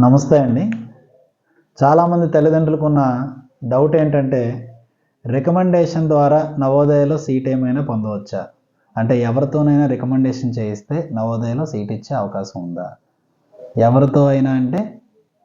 నమస్తే అండి. చాలామంది తల్లిదండ్రులకు ఉన్న డౌట్ ఏంటంటే రికమెండేషన్ ద్వారా నవోదయలో సీట్ ఏమైనా పొందవచ్చా? అంటే ఎవరితోనైనా రికమెండేషన్ చేయిస్తే నవోదయలో సీట్ ఇచ్చే అవకాశం ఉందా? ఎవరితో అయినా అంటే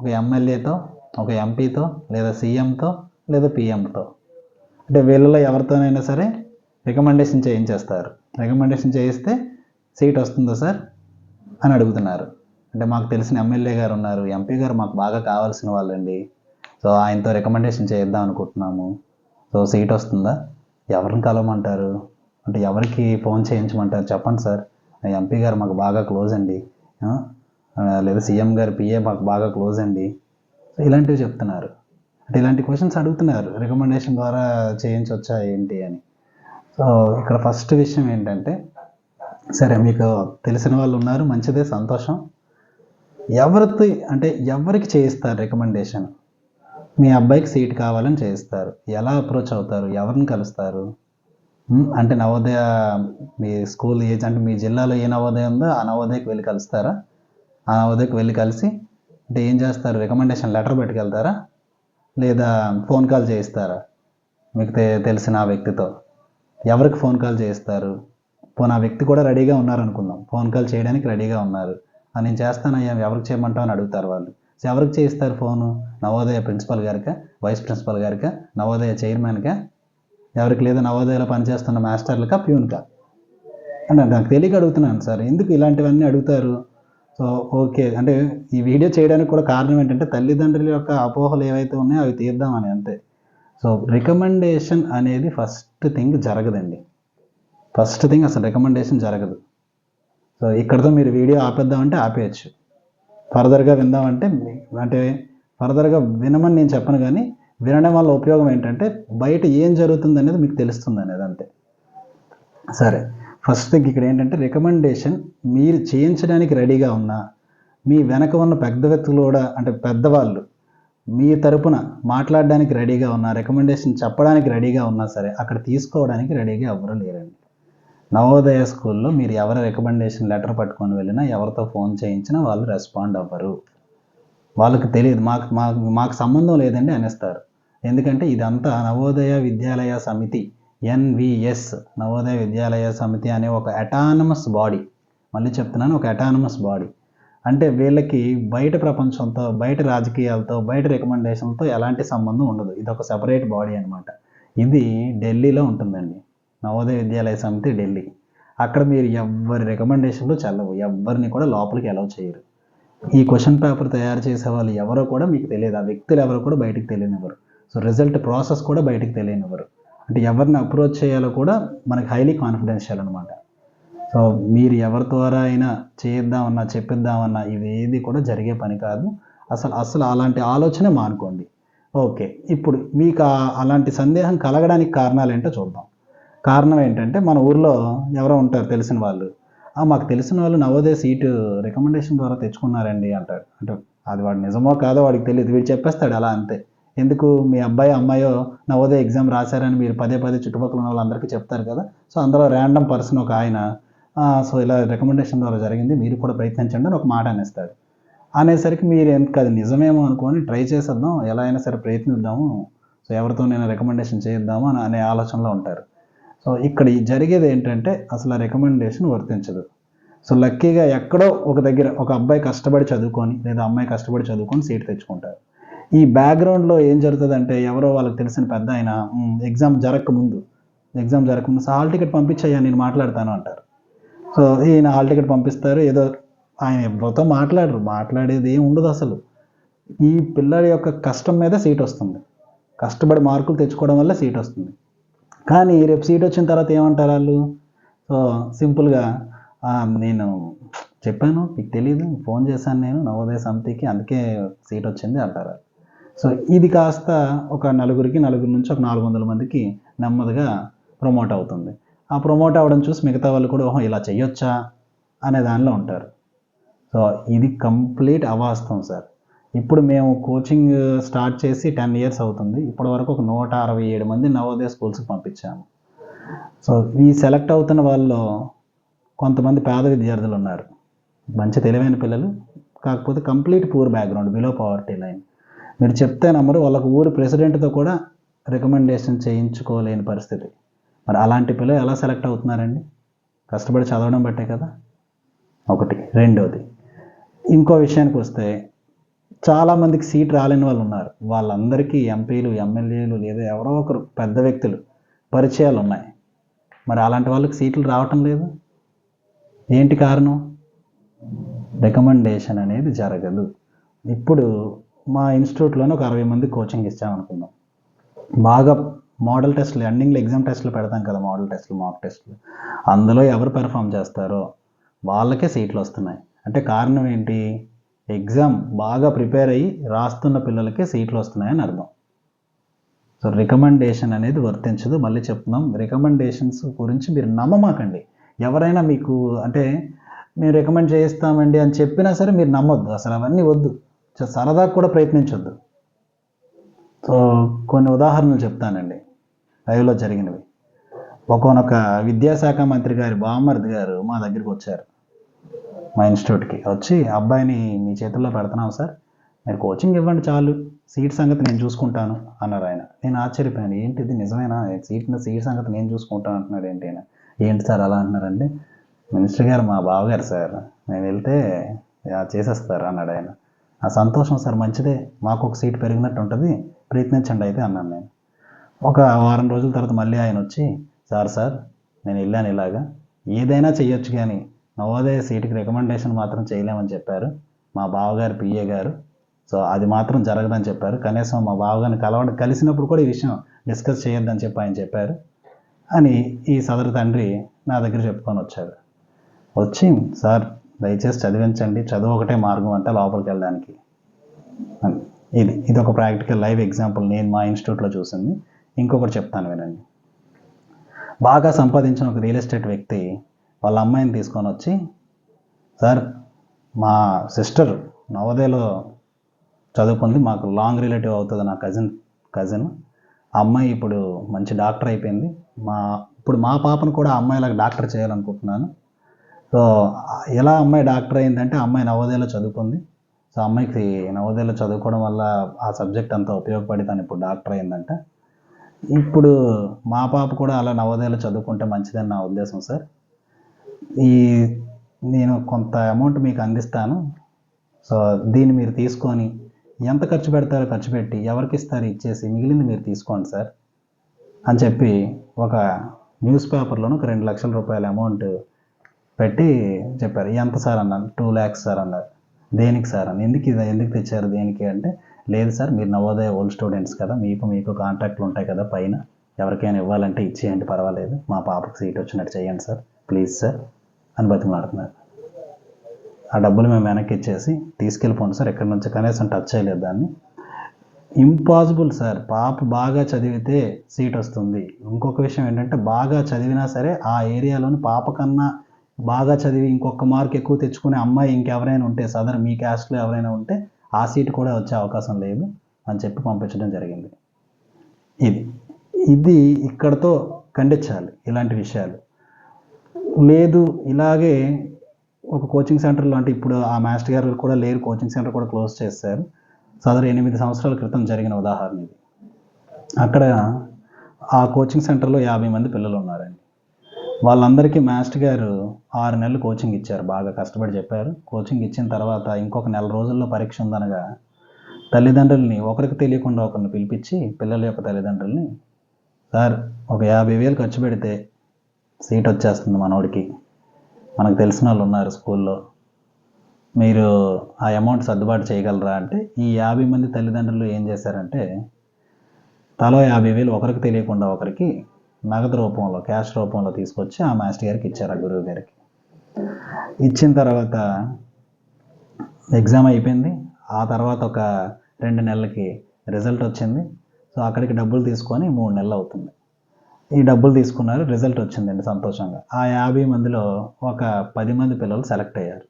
ఒక ఎమ్మెల్యేతో ఒక ఎంపీతో లేదా సీఎంతో లేదా పిఎంతో. అంటే వీళ్ళలో ఎవరితోనైనా సరే రికమెండేషన్ చేయించేస్తారు. రికమెండేషన్ చేయిస్తే సీట్ వస్తుందా సార్? అని అడుగుతున్నారు. అంటే మాకు తెలిసిన ఎమ్మెల్యే గారు ఉన్నారు. ఎంపీ గారు మాకు బాగా కావాల్సిన వాళ్ళండి. సో ఆయనతో రికమెండేషన్ చేద్దాం అనుకుంటున్నాము. సో సీట్ వస్తుందా? ఎవరిని కలవమంటారు? అంటే ఎవరికి ఫోన్ చేయించమంటారు? చెప్పండి సార్. ఎంపీ గారు మాకు బాగా క్లోజ్ అండి. లేదా సీఎం గారు పిఏ మాకు బాగా క్లోజ్ అండి. సో ఇలాంటివి చెప్తున్నారు. అంటే ఇలాంటి క్వశ్చన్స్ అడుగుతున్నారు. రికమెండేషన్ ద్వారా చేయించవచ్చా ఏంటి అని. సో ఇక్కడ ఫస్ట్ విషయం ఏంటంటే సరే మీకు తెలిసిన వాళ్ళు ఉన్నారు. మంచిదే సంతోషం. ఎవరితో అంటే ఎవరికి చేయిస్తారు రికమెండేషన్? మీ అబ్బాయికి సీట్ కావాలని చేయిస్తారు. ఎలా అప్రోచ్ అవుతారు? ఎవరిని కలుస్తారు? అంటే నవోదయ మీ స్కూల్ ఏజ్ అంటే మీ జిల్లాలో ఏ నవోదయ ఉందో ఆ నవోదయకి వెళ్ళి కలుస్తారా? ఆ నవోదయకి వెళ్ళి కలిసి అంటే ఏం చేస్తారు? రికమెండేషన్ లెటర్ పెట్టుకెళ్తారా? లేదా ఫోన్ కాల్ చేయిస్తారా? మీకు తె- తెలిసిన ఆ వ్యక్తితో. ఎవరికి ఫోన్ కాల్ చేయిస్తారు? పోనీ ఆ వ్యక్తి కూడా రెడీగా ఉన్నారు అనుకుందాం ఫోన్ కాల్ చేయడానికి రెడీగా ఉన్నారు. నేను చేస్తానయ్యా ఎవరికి చేయమంటావు అని అడుగుతారు వాళ్ళు. సో ఎవరికి చేయిస్తారు ఫోను? నవోదయ ప్రిన్సిపల్ గారికా? వైస్ ప్రిన్సిపల్ గారికా? నవోదయ చైర్మన్కా? ఎవరికి లేదా నవోదయలో పనిచేస్తున్న మాస్టర్లకా ప్యూన్కా? అంటే నాకు తెలియక అడుగుతున్నాను సార్. ఎందుకు ఇలాంటివన్నీ అడుగుతారు? So okay. అంటే ఈ వీడియో చేయడానికి కూడా కారణం ఏంటంటే తల్లిదండ్రుల యొక్క అపోహలు ఏవైతే ఉన్నాయో అవి తీద్దామని అంతే. సో రికమెండేషన్ అనేది ఫస్ట్ థింగ్ జరగదండి. ఫస్ట్ థింగ్ అసలు రికమెండేషన్ జరగదు. సో ఇక్కడతో మీరు వీడియో ఆపేద్దామంటే ఆపేయచ్చు. ఫర్దర్గా విందామంటే అంటే ఫర్దర్గా వినమని నేను చెప్పను కానీ వినడం వల్ల ఉపయోగం ఏంటంటే బయట ఏం జరుగుతుంది అనేది మీకు తెలుస్తుంది అనేది అంతే. సరే ఫస్ట్ థింగ్ ఇక్కడ ఏంటంటే రికమెండేషన్ మీరు చేయించడానికి రెడీగా ఉన్నా మీ వెనక ఉన్న పెద్ద వ్యక్తులు కూడా అంటే పెద్దవాళ్ళు మీ తరపున మాట్లాడడానికి రెడీగా ఉన్నా రికమెండేషన్ చెప్పడానికి రెడీగా ఉన్నా సరే అక్కడ తీసుకోవడానికి రెడీగా ఎవరు లేరండి. నవోదయ స్కూల్లో మీరు ఎవరి రికమెండేషన్ లెటర్ పట్టుకొని వెళ్ళినా ఎవరితో ఫోన్ చేయించినా వాళ్ళు రెస్పాండ్ అవ్వరు. వాళ్ళకి తెలియదు. మాకు మాకు మాకు సంబంధం లేదండి అనేస్తారు. ఎందుకంటే ఇదంతా నవోదయ విద్యాలయ సమితి ఎన్విఎస్ నవోదయ విద్యాలయ సమితి అనే ఒక అటానమస్ బాడీ మళ్ళీ చెప్తున్నాను ఒక అటానమస్ బాడీ అంటే వీళ్ళకి బయట ప్రపంచంతో బయట రాజకీయాలతో బయట రికమెండేషన్లతో ఎలాంటి సంబంధం ఉండదు. ఇది ఒక సెపరేట్ బాడీ అనమాట ఇది ఢిల్లీలో ఉంటుందండి. నవోదయ విద్యాలయ సమితి ఢిల్లీ. అక్కడ మీరు ఎవరి రికమెండేషన్లు చల్లవు. ఎవరిని కూడా లోపలికి అలౌ చేయరు. ఈ క్వశ్చన్ పేపర్ తయారు చేసే వాళ్ళు ఎవరో కూడా మీకు తెలియదు. ఆ వ్యక్తులు ఎవరో కూడా బయటికి తెలియనివ్వరు. సో రిజల్ట్ ప్రాసెస్ కూడా బయటికి తెలియనివ్వరు. అంటే ఎవరిని అప్రోచ్ చేయాలో కూడా మనకి హైలీ కాన్ఫిడెన్షియల్ అనమాట సో మీరు ఎవరి ద్వారా అయినా చేద్దామన్నా చెప్పిద్దామన్నా ఇవేది కూడా జరిగే పని కాదు. అసలు అసలు అలాంటి ఆలోచనే మానుకోండి. ఓకే ఇప్పుడు మీకు అలాంటి సందేహం కలగడానికి కారణాలు ఏంటో చూద్దాం. కారణం ఏంటంటే మన ఊర్లో ఎవరో ఉంటారు తెలిసిన వాళ్ళు. మాకు తెలిసిన వాళ్ళు నవోదయ సీటు రికమెండేషన్ ద్వారా తెచ్చుకున్నారండి అంటాడు అంటే అది వాడు నిజమో కాదో వాడికి తెలియదు వీడు చెప్పేస్తాడు అలా అంతే. ఎందుకు? మీ అబ్బాయి అమ్మాయో నవోదయ ఎగ్జామ్ రాశారని మీరు పదే పదే చుట్టుపక్కల ఉన్న వాళ్ళందరికీ చెప్తారు కదా. సో అందులో ర్యాండమ్ పర్సన్ ఒక ఆయన సో ఇలా రికమెండేషన్ ద్వారా జరిగింది. మీరు కూడా ప్రయత్నించండి అని ఒక మాట అనేస్తాడు. అనేసరికి మీరు ఎందుకు అది నిజమేమో అనుకొని ట్రై చేసేద్దాం. ఎలా అయినా సరే ప్రయత్నిద్దాము. సో ఎవరితో నేను రికమెండేషన్ చేయిద్దాము అని అనే ఆలోచనలో ఉంటారు. సో ఇక్కడ జరిగేది ఏంటంటే అసలు ఆ రికమెండేషన్ వర్తించదు. సో లక్కీగా ఎక్కడో ఒక దగ్గర ఒక అబ్బాయి కష్టపడి చదువుకొని లేదా అమ్మాయి కష్టపడి చదువుకొని సీట్ తెచ్చుకుంటారు. ఈ బ్యాక్గ్రౌండ్లో ఏం జరుగుతుందంటే ఎవరో వాళ్ళకి తెలిసిన పెద్ద ఆయన ఎగ్జామ్ జరగకముందు ఎగ్జామ్ జరగకముందు "సో హాల్ టికెట్ పంపించయ్యా నేను మాట్లాడతాను అంటారు. సో ఈయన హాల్ టికెట్ పంపిస్తారు ఏదో ఆయన ఎవరితో మాట్లాడరు మాట్లాడేది ఏం ఉండదు అసలు. ఈ పిల్లడి యొక్క కష్టం మీద సీట్ వస్తుంది. కష్టపడి మార్కులు తెచ్చుకోవడం వల్ల సీట్ వస్తుంది. కానీ రేపు సీట్ వచ్చిన తర్వాత ఏమంటారు వాళ్ళు? సో సింపుల్గా నేను చెప్పాను మీకు తెలియదు ఫోన్ చేశాను నేను నవోదయ సమితికి అందుకే సీట్ వచ్చింది అంటారు. సో ఇది కాస్త ఒక నలుగురికి నలుగురు నుంచి ఒక నాలుగు వందల మందికి నెమ్మదిగా ప్రమోట్ అవుతుంది. ఆ ప్రమోట్ అవ్వడం చూసి మిగతా వాళ్ళు కూడా ఓహో ఇలా చేయొచ్చా అనే దానిలో ఉంటారు. సో ఇది కంప్లీట్ అవాస్తవం సార్. ఇప్పుడు మేము కోచింగ్ స్టార్ట్ uh, చేసి టెన్ ఇయర్స్ అవుతుంది. ఇప్పటి వరకు ఒక నూట అరవై ఏడు మంది నవోదయ స్కూల్స్కి పంపించాము. సో ఈ సెలెక్ట్ అవుతున్న వాళ్ళు కొంతమంది పేద విద్యార్థులు ఉన్నారు. మంచి తెలివైన పిల్లలు కాకపోతే complete poor background below poverty line మీరు చెప్తే నమ్మరు వాళ్ళకు ఊరి ప్రెసిడెంట్తో కూడా రికమెండేషన్ చేయించుకోలేని పరిస్థితి. మరి అలాంటి పిల్లలు ఎలా సెలెక్ట్ అవుతున్నారండి? కష్టపడి చదవడం బట్టే కదా? ఒకటి. రెండోది. ఇంకో విషయానికి వస్తే చాలామందికి సీట్ రాలేని వాళ్ళు ఉన్నారు. వాళ్ళందరికీ ఎంపీలు ఎమ్మెల్యేలు లేదా ఎవరో ఒకరు పెద్ద వ్యక్తులు పరిచయాలు ఉన్నాయి. మరి అలాంటి వాళ్ళకి సీట్లు రావటం లేదు. ఏంటి కారణం? రికమెండేషన్ అనేది జరగదు. ఇప్పుడు మా ఇన్స్టిట్యూట్లోనే ఒక అరవై మంది కోచింగ్ ఇచ్చామనుకుందాం. బాగా మోడల్ టెస్ట్లు ఎండింగ్లో ఎగ్జామ్ టెస్ట్లు పెడతాం కదా మోడల్ టెస్ట్లు మాక్ టెస్ట్లు. అందులో ఎవరు పెర్ఫామ్ చేస్తారో వాళ్ళకే సీట్లు వస్తున్నాయి. అంటే కారణం ఏంటి? ఎగ్జామ్ బాగా ప్రిపేర్ అయ్యి రాస్తున్న పిల్లలకే సీట్లు వస్తున్నాయని అర్థం. సో రికమెండేషన్ అనేది వర్తించదు. మళ్ళీ చెప్తున్నాం రికమెండేషన్స్ గురించి మీరు నమ్మమాకండి. ఎవరైనా మీకు అంటే మేము రికమెండ్ చేయిస్తామండి అని చెప్పినా సరే మీరు నమ్మొద్దు. అసలు అవన్నీ వద్దు. సరదా సరదాగా కూడా ప్రయత్నించొద్దు. సో కొన్ని ఉదాహరణలు చెప్తానండి. లైవ్లో జరిగినవి. ఒకనొక విద్యాశాఖ మంత్రి గారి బామ్మర్ది గారు మా దగ్గరికి వచ్చారు. మా ఇన్స్టిట్యూట్కి వచ్చి అబ్బాయిని మీ చేతుల్లో పెడుతున్నాం సార్ మీరు కోచింగ్ ఇవ్వండి చాలు సీట్ సంగతి నేను చూసుకుంటాను అన్నారు ఆయన. నేను ఆశ్చర్యపోయాను. ఏంటి ఇది నిజమేనా? సీట్ సీట్ సంగతి నేను చూసుకుంటాను అంటున్నాడు ఏంటి ఆయన. ఏంటి సార్ అలా అంటున్నారంటే మినిస్టర్ గారు మా బావగారు సార్ నేను వెళ్తే చేసేస్తారు అన్నాడు ఆయన. ఆ సంతోషం సార్ మంచిదే మాకు ఒక సీట్ పెరిగినట్టు ఉంటుంది ప్రయత్నించండి అయితే అన్నాను నేను. ఒక వారం రోజుల తర్వాత మళ్ళీ ఆయన వచ్చి సార్ సార్ నేను వెళ్ళాను ఇలాగా ఏదైనా చేయొచ్చు కానీ నవోదయ సీటుకి రికమెండేషన్ మాత్రం చేయలేమని చెప్పారు. మా బావగారు పిఏ గారు. సో అది మాత్రం జరగదని చెప్పారు. కనీసం మా బావగారిని కలవడం కలిసినప్పుడు కూడా ఈ విషయం డిస్కస్ చేయొద్దని చెప్పి ఆయన చెప్పారు. అని ఈ సదరు తండ్రి నా దగ్గర చెప్పుకొని వచ్చాడు వచ్చి సార్ దయచేసి చదివించండి. చదువు ఒకటే మార్గం అంటే లోపలికి వెళ్ళడానికి. అని. ఇది ఇది ఒక ప్రాక్టికల్ లైవ్ ఎగ్జాంపుల్ నేను మా ఇన్స్టిట్యూట్లో చూసింది. ఇంకొకటి చెప్తాను వినండి. బాగా సంపాదించిన ఒక రియల్ ఎస్టేట్ వ్యక్తి వాళ్ళ అమ్మాయిని తీసుకొని వచ్చి సార్ మా సిస్టర్ నవోదయలో చదువుకుంది మాకు లాంగ్ రిలేటివ్ అవుతుంది నా కజిన్ కజిన్. అమ్మాయి ఇప్పుడు మంచి డాక్టర్ అయిపోయింది. మా ఇప్పుడు మా పాపను కూడా అమ్మాయిలాగా డాక్టర్ చేయాలనుకుంటున్నాను. సో ఎలా అమ్మాయి డాక్టర్ అయిందంటే అమ్మాయి నవోదయలో చదువుకుంది. సో అమ్మాయికి నవోదయలో చదువుకోవడం వల్ల ఆ సబ్జెక్ట్ అంతా ఉపయోగపడి తను ఇప్పుడు డాక్టర్ అయిందంట. ఇప్పుడు మా పాప కూడా అలా నవోదయలో చదువుకుంటే మంచిదని నా ఉద్దేశం సార్. ఈ నేను కొంత అమౌంట్ మీకు అందిస్తాను. సో దీన్ని మీరు తీసుకొని ఎంత ఖర్చు పెడతారో ఖర్చు పెట్టి ఎవరికి ఇస్తారు ఇచ్చేసి మిగిలింది మీరు తీసుకోండి సార్ అని చెప్పి ఒక న్యూస్ పేపర్లోనూ ఒక రెండు లక్షల రూపాయల అమౌంట్ పెట్టి చెప్పారు. ఎంత సార్ అన్నాను టూ ల్యాక్స్ సార్ అన్నారు. దేనికి సార్ అని? ఎందుకు ఇది ఎందుకు తెచ్చారు దేనికి అంటే లేదు సార్ మీరు నవోదయ ఓల్డ్ స్టూడెంట్స్ కదా మీకు మీకు కాంట్రాక్ట్లు ఉంటాయి కదా పైన. ఎవరికైనా ఇవ్వాలంటే ఇచ్చేయండి పర్వాలేదు. మా పాపకు సీట్ వచ్చినట్టు చేయండి సార్. ప్లీజ్ సార్ అని బతిమాడుతున్నారు ఆ డబ్బులు మేము వెనక్కి ఇచ్చేసి తీసుకెళ్ళిపోండి సార్ ఎక్కడి నుంచి కనీసం టచ్ చేయలేదు దాన్ని. Impossible sir. పాప బాగా చదివితే సీట్ వస్తుంది. ఇంకొక విషయం ఏంటంటే బాగా చదివినా సరే ఆ ఏరియాలోని పాప కన్నా బాగా చదివి ఇంకొక మార్క్ ఎక్కువ తెచ్చుకునే అమ్మాయి ఇంకెవరైనా ఉంటే సదర్ మీ క్యాస్ట్లో ఎవరైనా ఉంటే ఆ సీట్ కూడా వచ్చే అవకాశం లేదు అని చెప్పి పంపించడం జరిగింది. ఇది ఇది ఇక్కడతో ఖండించాలి ఇలాంటి విషయాలు. లేదు ఇలాగే ఒక కోచింగ్ సెంటర్లో అంటే ఇప్పుడు ఆ మాస్టర్ గారు కూడా లేరు కోచింగ్ సెంటర్ కూడా క్లోజ్ చేశారు. సదరు ఎనిమిది సంవత్సరాల క్రితం జరిగిన ఉదాహరణ ఇది. అక్కడ ఆ కోచింగ్ సెంటర్లో యాభై మంది పిల్లలు ఉన్నారండి. వాళ్ళందరికీ మాస్టర్ గారు ఆరు నెలలు కోచింగ్ ఇచ్చారు బాగా కష్టపడి చెప్పారు. కోచింగ్ ఇచ్చిన తర్వాత ఇంకొక నెల రోజుల్లో పరీక్ష ఉందనగా తల్లిదండ్రుల్ని ఒకరికి తెలియకుండా ఒకరిని పిలిపించి పిల్లల యొక్క తల్లిదండ్రుల్ని సార్ ఒక యాభై వేలు ఖర్చు పెడితే సీట్ వచ్చేస్తుంది మనోడికి. మనకు తెలిసిన వాళ్ళు ఉన్నారు స్కూల్లో. మీరు ఆ అమౌంట్ సర్దుబాటు చేయగలరా అంటే ఈ యాభై మంది తల్లిదండ్రులు ఏం చేశారంటే తలో యాభై వేలు ఒకరికి తెలియకుండా ఒకరికి నగదు రూపంలో క్యాష్ రూపంలో తీసుకొచ్చి ఆ మాస్టర్ గారికి ఇచ్చారు ఆ గురువు గారికి. ఇచ్చిన తర్వాత ఎగ్జామ్ అయిపోయింది. ఆ తర్వాత ఒక రెండు నెలలకి రిజల్ట్ వచ్చింది. సో అక్కడికి డబ్బులు తీసుకొని మూడు నెలలు అవుతుంది. ఈ డబ్బులు తీసుకున్నారు. రిజల్ట్ వచ్చిందండి సంతోషంగా. ఆ యాభై మందిలో ఒక పది మంది పిల్లలు సెలెక్ట్ అయ్యారు.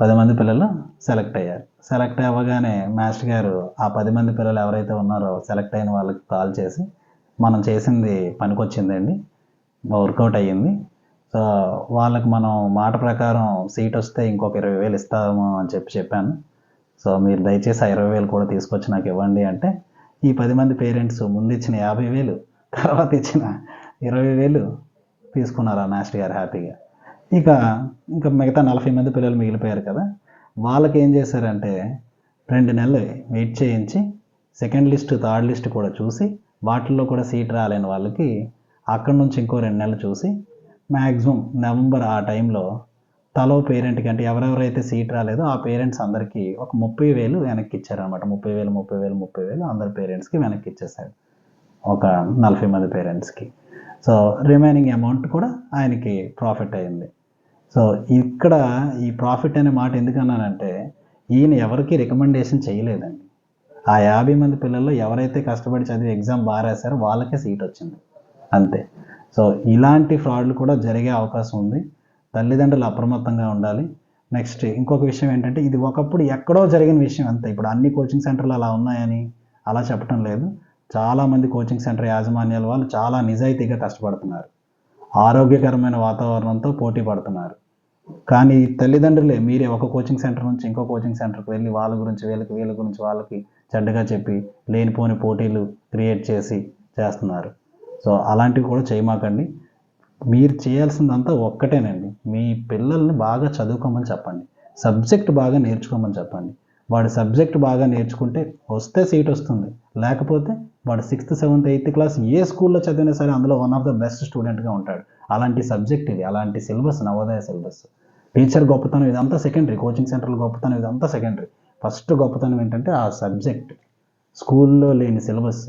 పది మంది పిల్లలు సెలెక్ట్ అయ్యారు. సెలెక్ట్ అవ్వగానే మాస్టర్ గారు ఆ పది మంది పిల్లలు ఎవరైతే ఉన్నారో సెలెక్ట్ అయిన వాళ్ళకి కాల్ చేసి మనం చేసింది పనికొచ్చిందండి. వర్కౌట్ అయ్యింది. సో వాళ్ళకి మనం మాట ప్రకారం సీట్ వస్తే ఇంకొక ఇరవై వేలు ఇస్తాము అని చెప్పి చెప్పాను. సో మీరు దయచేసి ఆ ఇరవై వేలు కూడా తీసుకొచ్చి నాకు ఇవ్వండి అంటే ఈ పది మంది పేరెంట్స్ ముందు ఇచ్చిన యాభై వేలు తర్వాత ఇచ్చిన ఇరవై వేలు తీసుకున్నారు ఆ మాస్టర్ గారు హ్యాపీగా. ఇక ఇంకా మిగతా నలభై మంది పిల్లలు మిగిలిపోయారు కదా వాళ్ళకి ఏం చేశారంటే రెండు నెలలు వెయిట్ చేయించి సెకండ్ లిస్ట్ థర్డ్ లిస్ట్ కూడా చూసి వాటిల్లో కూడా సీట్ రాలేని వాళ్ళకి అక్కడి నుంచి ఇంకో రెండు నెలలు చూసి మ్యాక్సిమం నవంబర్ ఆ టైంలో తలో పేరెంట్కి అంటే ఎవరెవరైతే సీట్ రాలేదో ఆ పేరెంట్స్ అందరికీ ఒక ముప్పై వేలు వెనక్కి ఇచ్చారనమాట ముప్పై వేలు ముప్పై వేలు ముప్పై వేలు అందరి పేరెంట్స్కి వెనక్కి ఇచ్చేసాడు ఒక నలభై మంది పేరెంట్స్కి. సో రిమైనింగ్ అమౌంట్ కూడా ఆయనకి ప్రాఫిట్ అయింది. సో ఇక్కడ ఈ ప్రాఫిట్ అనే మాట ఎందుకన్నానంటే ఈయన ఎవరికి రికమెండేషన్ చేయలేదండి. ఆ యాభై మంది పిల్లల్లో ఎవరైతే కష్టపడి చదివి ఎగ్జామ్ బాగా రాశారో వాళ్ళకే సీట్ వచ్చింది. అంతే. సో ఇలాంటి ఫ్రాడ్లు కూడా జరిగే అవకాశం ఉంది. తల్లిదండ్రులు అప్రమత్తంగా ఉండాలి. నెక్స్ట్ ఇంకొక విషయం ఏంటంటే ఇది ఒకప్పుడు ఎక్కడో జరిగిన విషయం అంతే. ఇప్పుడు అన్ని కోచింగ్ సెంటర్లు అలా ఉన్నాయని అలా చెప్పడం లేదు. చాలామంది కోచింగ్ సెంటర్ యాజమాన్యాల వాళ్ళు చాలా నిజాయితీగా కష్టపడుతున్నారు. ఆరోగ్యకరమైన వాతావరణంతో పోటీ పడుతున్నారు. కానీ తల్లిదండ్రులే మీరే ఒక కోచింగ్ సెంటర్ నుంచి ఇంకో కోచింగ్ సెంటర్కి వెళ్ళి వాళ్ళ గురించి వీళ్ళకి వీళ్ళ గురించి వాళ్ళకి చెడ్డగా చెప్పి లేనిపోని పోటీలు క్రియేట్ చేసి చేస్తున్నారు. సో అలాంటివి కూడా చేయమాకండి. మీరు చేయాల్సిందంతా ఒక్కటేనండి. మీ పిల్లల్ని బాగా చదువుకోమని చెప్పండి. సబ్జెక్ట్ బాగా నేర్చుకోమని చెప్పండి. వాడు సబ్జెక్ట్ బాగా నేర్చుకుంటే వస్తే సీట్ వస్తుంది. లేకపోతే వాడు సిక్స్త్ సెవెంత్ ఎయిత్ క్లాస్ ఏ స్కూల్లో చదివినా సరే అందులో వన్ ఆఫ్ ద బెస్ట్ స్టూడెంట్గా ఉంటాడు. అలాంటి సబ్జెక్ట్ ఇది. అలాంటి సిలబస్ నవోదయ సిలబస్ టీచర్ గొప్పతనం ఇదంతా సెకండరీ కోచింగ్ సెంటర్ల గొప్పతనం ఇదంతా సెకండరీ ఫస్ట్ గొప్పతనం ఏంటంటే ఆ సబ్జెక్ట్ స్కూల్లో లేని సిలబస్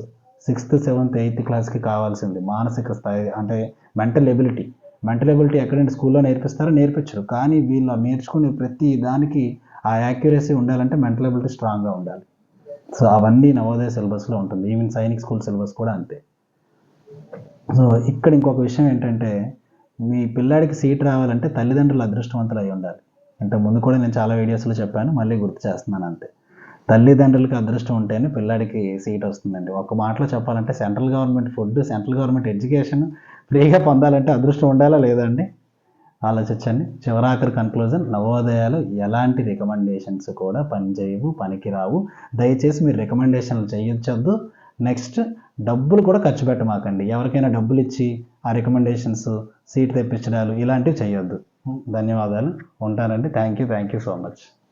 సిక్స్త్ సెవెంత్ ఎయిత్ క్లాస్కి కావాల్సింది మానసిక స్థాయి అంటే మెంటల్ ఎబిలిటీ మెంటల్ ఎబిలిటీ ఎక్కడంటే స్కూల్లో నేర్పిస్తారో? నేర్పించరు. కానీ వీళ్ళు నేర్చుకునే ప్రతి దానికి ఆ యాక్యురసీ ఉండాలంటే మెంటల్ ఎబిలిటీ స్ట్రాంగ్గా ఉండాలి. సో అవన్నీ నవోదయ సిలబస్లో ఉంటుంది. ఈవెన్ సైనిక్ స్కూల్ సిలబస్ కూడా అంతే. సో ఇక్కడ ఇంకొక విషయం ఏంటంటే మీ పిల్లాడికి సీట్ రావాలంటే తల్లిదండ్రులు అదృష్టవంతులు అయి ఉండాలి. ఇంత ముందు కూడా నేను చాలా వీడియోస్లో చెప్పాను మళ్ళీ గుర్తు చేస్తున్నాను అంతే. తల్లిదండ్రులకి అదృష్టం ఉంటేనే పిల్లాడికి సీట్ వస్తుందండి. ఒక మాటలో చెప్పాలంటే central government food central government education ఫ్రీగా పొందాలంటే అదృష్టం ఉండాలా లేదా అండి? ఆలోచించండి. చివరాఖరి కన్క్లూజన్ నవోదయాలు ఎలాంటి రికమెండేషన్స్ కూడా పనిచేయవు పనికిరావు. దయచేసి మీరు రికమెండేషన్లు చేయొచ్చద్దు నెక్స్ట్ డబ్బులు కూడా ఖర్చు పెట్టమాకండి. ఎవరికైనా డబ్బులు ఇచ్చి ఆ రికమెండేషన్స్ సీట్ తెప్పించడాలు ఇలాంటివి చేయొద్దు. ధన్యవాదాలు. ఉంటానండి. Thank you thank you so much